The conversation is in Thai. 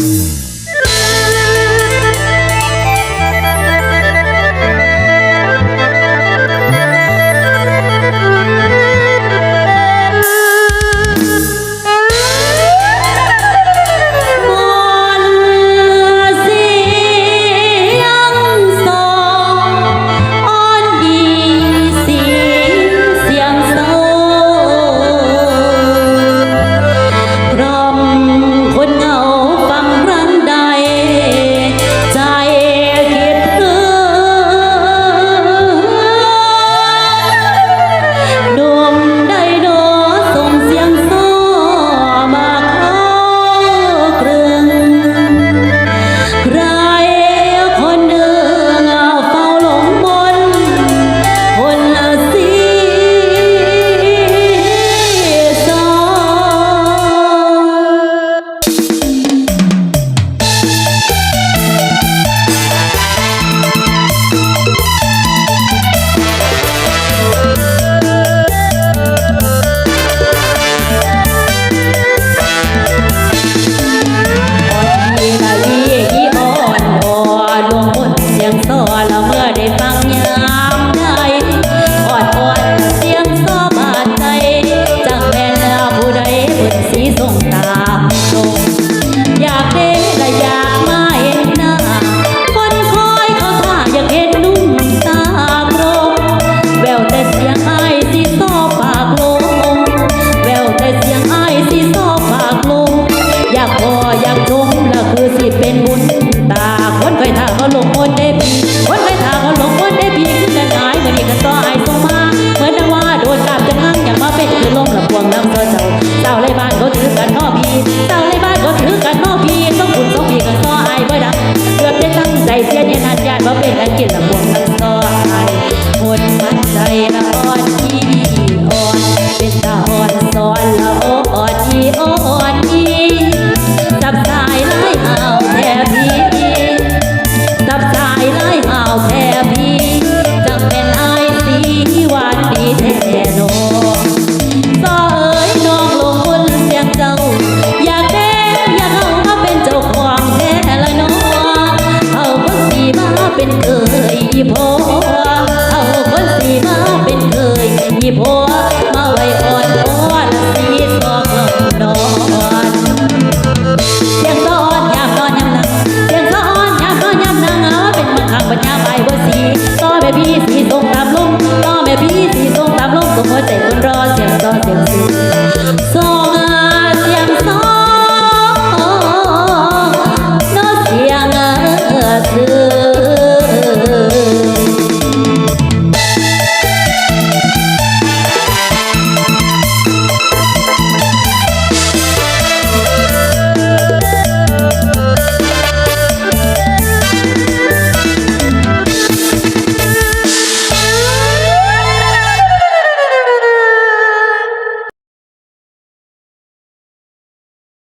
อืม All of อายารย์าเป็นอันกินละบวงทั้งต่อไปคนมัดใจละอ่อนที่อ่อน เป็นตาอ่อนสอนละโอ้อ่อนที่อ่อนที่จับสายไล่เอาแทบพี่จับสายไล่เอาแทบพี่จังเป็นไอสีหวานดีแท้โน 走。